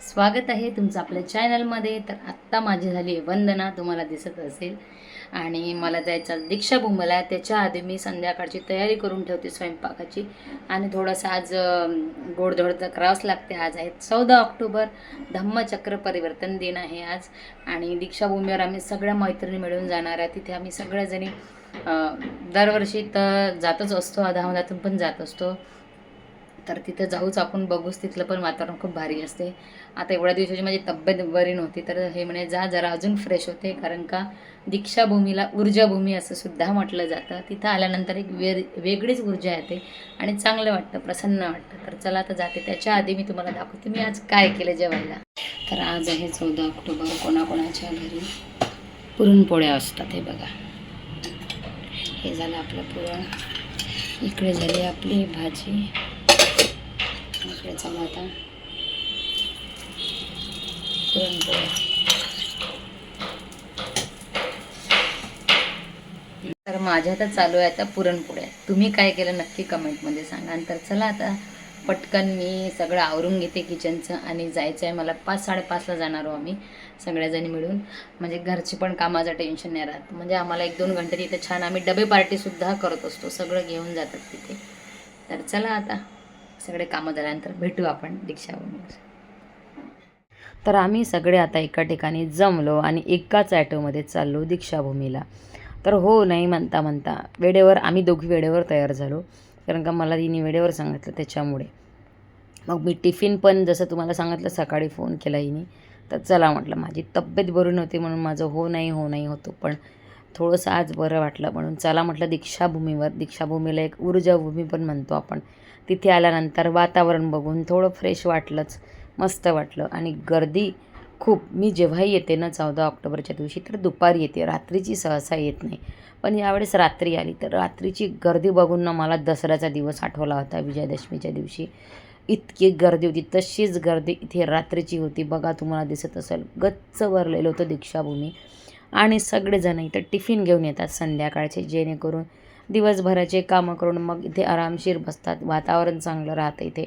स्वागत आहे तुमचं आपल्या चॅनलमध्ये. तर आत्ता माझी झाली आहे वंदना तुम्हाला दिसत असेल. आणि मला जायचं दीक्षाभूमीला. त्याच्या आधी मी संध्याकाळची तयारी करून ठेवते स्वयंपाकाची. आणि थोडंसं आज अं, गोडधोड तर करावंच लागते. आज आहे चौदा ऑक्टोबर. धम्मचक्र परिवर्तन दिन आहे आज. आणि दीक्षाभूमीवर आम्ही सगळ्या मैत्रिणी मिळून जाणार आहे. तिथे आम्ही सगळ्याजणी दरवर्षी तर जातच असतो. अधामधातून पण जात असतो. तर तिथं जाऊच आपण बघूच तिथलं पण वातावरण खूप भारी असते. आता एवढ्या दिवसाची माझी तब्येत बरी नव्हती तर हे म्हणे जा जरा अजून फ्रेश होते. कारण का दीक्षाभूमीला ऊर्जाभूमी असं सुद्धा म्हटलं जातं. तिथं आल्यानंतर एक वे वेगळीच ऊर्जा येते आणि चांगलं वाटतं प्रसन्न वाटतं. तर चला आता जाते. त्याच्या आधी मी तुम्हाला दाखवते मी आज काय केलं जेवायला. तर आज आहे चौदा ऑक्टोबर कोणाकोणाच्या घरी पुरणपोळ्या असतात हे बघा. हे झालं आपलं पुरण. इकडे झाली आपली भाजी. इकडे चला आता. पुरणपोळ्या तर माझ्या आता चालू आहे आता पुरणपोळ्या. तुम्ही काय केलं नक्की कमेंटमध्ये सांगा. आणि तर चला आता पटकन मी सगळं आवरून घेते किचनचं आणि जायचं आहे मला पाच साडेपाचला जाणार आहो आम्ही सगळ्याजणी मिळून. म्हणजे घरची पण कामाचं टेन्शन नाही राहत. म्हणजे आम्हाला एक दोन घंटे तिथे छान आम्ही डबे पार्टीसुद्धा करत असतो. सगळं घेऊन जातात तिथे. तर चला आता. सगळे कामं झाल्यानंतर भेटू आपण दीक्षाभूमीवर. तर आम्ही सगळे आता एका ठिकाणी जमलो आणि एकाच ॲटोमध्ये चाललो दीक्षाभूमीला. तर हो नाही म्हणता म्हणता वेळेवर आम्ही दोघी वेळेवर तयार झालो. कारण का मला तिने वेळेवर सांगितलं त्याच्यामुळे. मग मी टिफिन पण जसं तुम्हाला सांगितलं सकाळी फोन केला हिने. तर चला म्हटलं माझी तब्येत बरी नव्हती म्हणून माझं हो नाही हो नाही होतो. पण थोडंसं आज बरं वाटलं म्हणून चला म्हटलं दीक्षाभूमीवर. दीक्षाभूमीला एक ऊर्जाभूमी पण म्हणतो आपण. तिथे आल्यानंतर वातावरण बघून थोडं फ्रेश वाटलंच मस्त वाटलं. आणि गर्दी खूप. मी जेव्हाही येते ना चौदा ऑक्टोबरच्या दिवशी तर दुपारी येते. रात्रीची सहसा येत नाही. पण यावेळेस रात्री आली तर रात्रीची गर्दी बघून ना मला दसऱ्याचा दिवस आठवला होता विजयादशमीच्या दिवशी. इतकी गर्दी होती. तशीच गर्दी इथे रात्रीची होती. बघा तुम्हाला दिसत असेल. गच्च भरलेलं होतं दीक्षाभूमी. आणि सगळेजण इथं टिफिन घेऊन येतात संध्याकाळचे जेणेकरून दिवसभराचे कामं करून मग इथे आरामशीर बसतात वातावरण चांगलं राहतं इथे.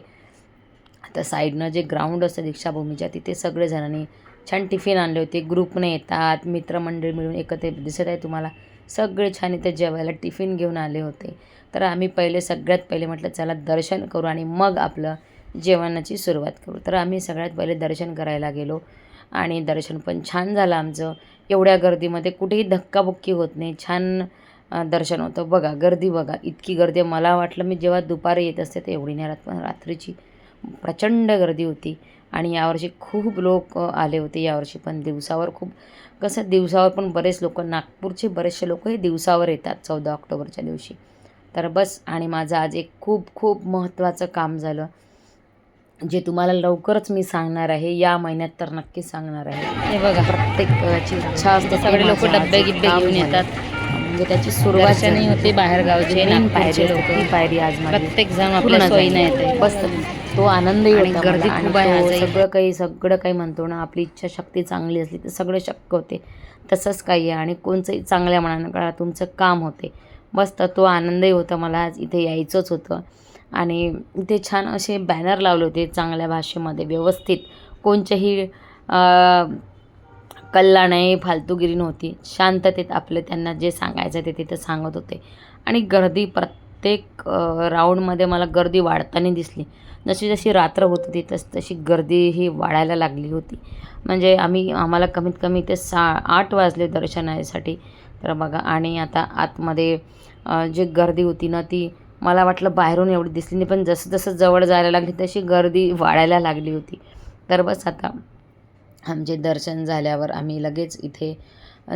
आता साईडनं जे ग्राउंड असतं दीक्षाभूमीच्या तिथे सगळेजणांनी छान टिफिन आणले होते. ग्रुपने येतात मित्रमंडळी मिळून एकत्र दिसत आहे तुम्हाला. सगळे छान इथे जेवायला टिफिन घेऊन आले होते. तर आम्ही पहिले सगळ्यात पहिले म्हटलं चला दर्शन करू आणि मग आपलं जेवणाची सुरुवात करू. तर आम्ही सगळ्यात पहिले दर्शन करायला गेलो. आणि दर्शन पण छान झालं आमचं. एवढ्या गर्दीमध्ये कुठेही धक्काबुक्की होत नाही. छान दर्शन होतं. बघा गर्दी बघा. इतकी गर्दी मला वाटलं मी जेव्हा दुपारी येत असते तर एवढी नाही. राहत पण रात्रीची प्रचंड गर्दी होती. आणि यावर्षी खूप लोक आले होते यावर्षी पण. दिवसावर खूप कसं दिवसावर पण बरेच लोक नागपूरचे बरेचसे लोक हे दिवसावर येतात चौदा ऑक्टोबरच्या दिवशी. तर बस आणि माझं आज एक खूप खूप महत्त्वाचं काम झालं. जे तुम्हाला लवकरच मी सांगणार आहे या महिन्यात तर नक्कीच सांगणार आहे. हे बघा. प्रत्येकाची इच्छा असते सगळे लोक डब्बे गिब्बे घेऊन येतात. म्हणजे त्याची सुरुवात नाही होते नागपूरचे पायरी लोक. ती पायरी आज प्रत्येक जण आपल्या सोयीनं. येते बस तो होता गर्दी खूप आहे. सगळं काही सगळं काही म्हणतो ना आपली इच्छाशक्ती चांगली असली तर सगळं शक्य होते. तसंच काही आहे. आणि कोणचंही चांगल्या मनानं करा तुमचं काम होते. बस तर तो आनंदही होता मला. आज इथे यायचंच होतं. आणि ते छान असे बॅनर लावले होते चांगल्या भाषेमध्ये व्यवस्थित. कोणच्याही कल्ला नाही फालतूगिरी नव्हती. शांततेत आपलं त्यांना जे सांगायचं ते तिथं सांगत होते. आणि गर्दी प्रत्येक राऊंडमध्ये मला गर्दी वाढताना दिसली. जशी जशी रात्र होत होती तस तशी गर्दी ही वाढायला लागली होती. म्हणजे आम्ही आम्हाला कमीत कमी ते सा आठ वाजले दर्शनासाठी. तर बघा आणि आता आतमध्ये जी गर्दी होती ना ती मला वाटलं बाहेरून एवढी दिसली नाही पण जसं जसं जवळ जायला लागली तशी गर्दी वाढायला लागली होती. तर बस आता आमचे दर्शन झाल्यावर आम्ही लगेच इथे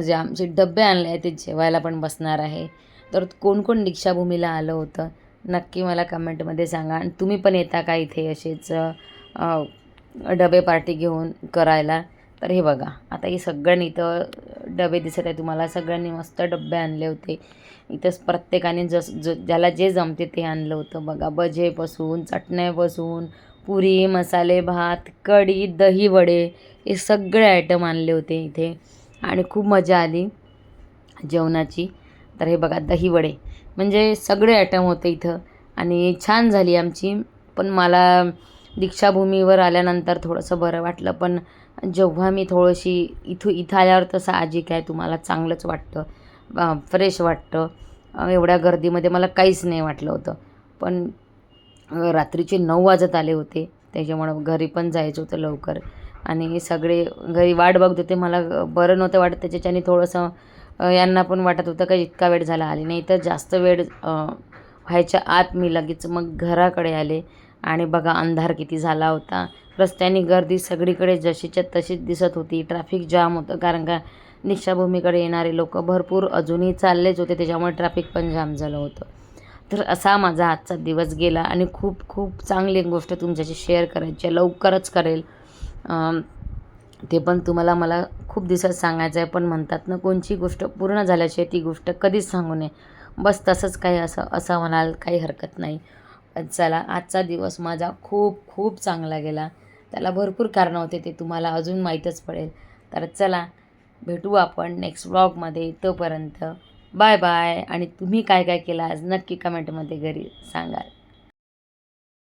जे आमचे डबे आणले आहे ते जेवायला पण बसणार आहे. तर कोण कोण दीक्षाभूमीला आलं होतं नक्की मला कमेंटमध्ये सांगा. आणि तुम्ही पण येता का इथे असेच डबे पार्टी घेऊन करायला? तर हे बघा आता हे सगळ्यांनी इथं डबे दिसत आहे तुम्हाला सगळ्यांनी मस्त डबे आणले होते. इथंच प्रत्येकाने जस ज ज्याला जे जमते ते आणलं होतं. बघा भजेपासून चटण्यापासून पुरी मसाले भात कढी दही वडे हे सगळे आयटम आणले होते इथे. आणि खूप मजा आली जेवणाची. तर हे बघा दही वडे. म्हणजे सगळे आयटम होते इथं. आणि छान झाली आमची. पण मला दीक्षाभूमीवर आल्यानंतर थोडंसं बरं वाटलं. पण जेव्हा मी थोडीशी इथू इथं आल्यावर तर साहजिक आहे तुम्हाला चांगलंच वाटतं? फ्रेश वाटतं? एवढ्या गर्दीमध्ये मला काहीच नाही वाटलं होतं. पण रात्रीचे नऊ वाजत आले होते. त्याच्यामुळं घरी पण जायचं होतं लवकर. आणि सगळे घरी वाट बघत होते. मला बरं नव्हतं वाटत. त्याच्याच्याने थोडंसं यांना पण वाटत होतं का इतका वेळ झाला आली. नाही तर जास्त वेळ व्हायच्या आत मी लगेच मग घराकडे आले. आणि बघा अंधार किती झाला होता. रस्त्याने गर्दी सगळीकडे जशीच्या तशीच दिसत होती. ट्रॅफिक जाम होतं कारण का दीक्षाभूमीकडे येणारे लोक भरपूर अजूनही चाललेच होते. त्याच्यामुळे ट्रॅफिक पण जाम झालं होतं. तर असा माझा आजचा दिवस गेला आणि खूप खूप चांगली गोष्ट तुमच्याशी शेअर करायची लवकरच करेल. ते पण तुम्हाला मला खूप दिवसात सांगायचं आहे पण म्हणतात ना कोणची गोष्ट पूर्ण झाल्याशिवाय ती गोष्ट कधीच सांगू नये. बस तसंच काही असं असं म्हणाल काही हरकत नाही. चला आजचा दिवस माझा खूप खूप चांगला गेला. त्याला भरपूर कारणं होते ते तुम्हाला अजून माहीतच पडेल. तर चला भेटू आपण नेक्स्ट ब्लॉगमध्ये तोपर्यंत. बाय बाय आणि तुम्ही काय काय केलं आज? नक्की कमेंटमध्ये घरी सांगाल.